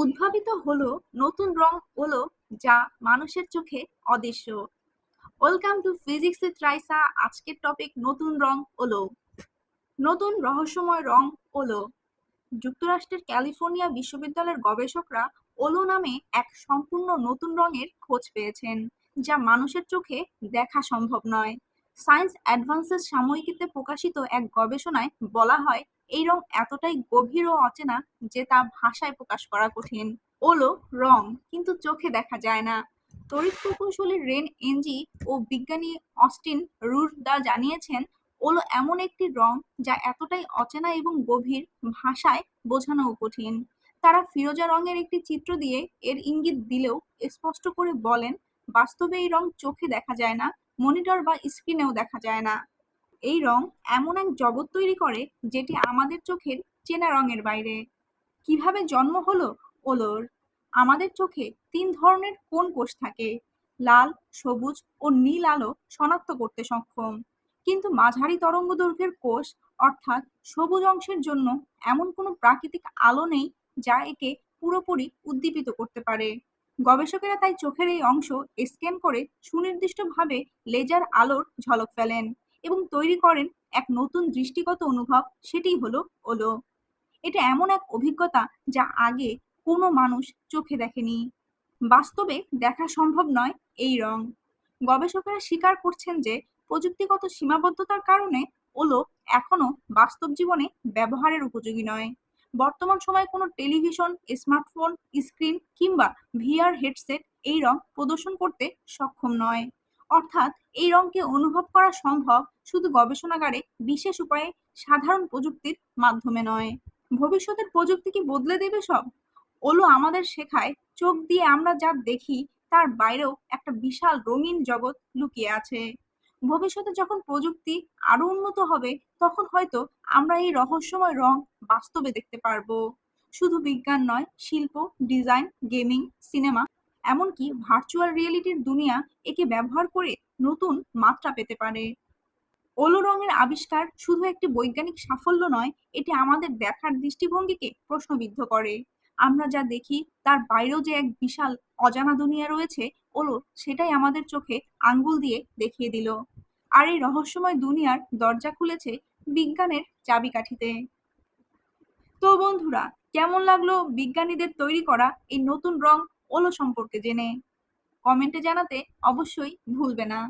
উদ্ভাবিত হলো, নতুন রং ওলো যা মানুষের চোখে অদৃশ্য। Welcome to physics with Raisa আজকের টপিক নতুন রং ওলো নতুন রহস্যময় রং ওলো যুক্তরাষ্ট্রের ক্যালিফোর্নিয়া বিশ্ববিদ্যালয়ের গবেষকরা ওলো নামে এক সম্পূর্ণ নতুন রঙের খোঁজ পেয়েছেন, যা মানুষের চোখে দেখা সম্ভব নয়। সায়েন্স অ্যাডভান্সেস সাময়িকীতে প্রকাশিত এক গবেষণায় বলা হয় এই রং এতটাই গভীর ও অচেনা যে তা ভাষায় প্রকাশ করা কঠিন। ওলো, রং, কিন্তু চোখে দেখা যায় না। তড়িৎ প্রকৌশলী রেন এনজি ও বিজ্ঞানী অস্টিন রুরদা জানিয়েছেন, ওলো এমন একটি রং যা এতটাই অচেনা এবং গভীর ভাষায় বোঝানো কঠিন। তারা ফিরোজা রঙের একটি চিত্র দিয়ে এর ইঙ্গিত দিলেও স্পষ্ট করে বলেন, বাস্তবে এই রং চোখে দেখা যায় না, মনিটর বা স্ক্রিনেও দেখা যায় না। এই রং এমন এক জগৎ তৈরি করে যেটি আমাদের চোখের চেনা রঙের বাইরে। কীভাবে জন্ম হলো? ওলোর। আমাদের চোখে তিন ধরনের কোন কোষ থাকে। লাল, সবুজ ও নীল আলো শনাক্ত করতে সক্ষম। কিন্তু মাঝারি তরঙ্গ দৈর্ঘ্যের কোষ অর্থাৎ সবুজ অংশের জন্য এমন কোনো প্রাকৃতিক আলো নেই যা একে পুরোপুরি উদ্দীপিত করতে পারে। গবেষকেরা তাই চোখের এই অংশ স্ক্যান করে সুনির্দিষ্টভাবে লেজার আলোর ঝলক ফেলেন। এবং তৈরি করেন এক নতুন দৃষ্টিগত অনুভব, সেটি হলো ওলো। এটা এমন এক অভিজ্ঞতা যা আগে কোনো মানুষ চোখে দেখেনি। বাস্তবে দেখা সম্ভব নয় এই রং। গবেষকেরা স্বীকার করছেন যে প্রযুক্তিগত সীমাবদ্ধতার কারণে ওলো এখনও বাস্তব জীবনে ব্যবহারের উপযোগী নয়। বর্তমান সময়ে কোনো টেলিভিশন, স্মার্টফোন, স্ক্রিন কিংবা ভিআর হেডসেট এই রং প্রদর্শন করতে সক্ষম নয়। অর্থাৎ এই রংকে অনুভব করা সম্ভব শুধু গবেষণাগারে, বিশেষ উপায়ে সাধারণ প্রযুক্তির মাধ্যমে নয়। ভবিষ্যতের প্রযুক্তি কি বদলে দেবে সব? ওলো আমাদের শেখায়, চোখ দিয়ে আমরা যা দেখি, তার বাইরেও একটা বিশাল রঙিন জগৎ লুকিয়ে আছে। ভবিষ্যতে যখন প্রযুক্তি আরও উন্নত হবে, তখন হয়তো আমরা এই রহস্যময় রং বাস্তবে দেখতে পারব। শুধু বিজ্ঞান নয়, শিল্প, ডিজাইন, গেমিং, সিনেমা এমনকি ভার্চুয়াল রিয়েলিটির দুনিয়া একে ব্যবহার করে নতুন মাত্রা পেতে পারে। ওলো রঙের আবিষ্কার শুধু একটি বৈজ্ঞানিক সাফল্য নয়, এটি আমাদের দেখার দৃষ্টিভঙ্গিকে প্রশ্নবিদ্ধ করে। আমরা যা দেখি, তার বাইরেও যে এক বিশাল অজানা দুনিয়া রয়েছে, ওলো সেটাই আমাদের চোখে আঙ্গুল দিয়ে দেখিয়ে দিল। আর এই রহস্যময় দুনিয়ার দরজা খুলেছে বিজ্ঞানের চাবিকাঠিতে। তো বন্ধুরা, কেমন লাগল বিজ্ঞানীদের তৈরি করা এই নতুন রং ওলো সম্পর্কে জেনে কমেন্টে জানাতে অবশ্যই ভুলবে না।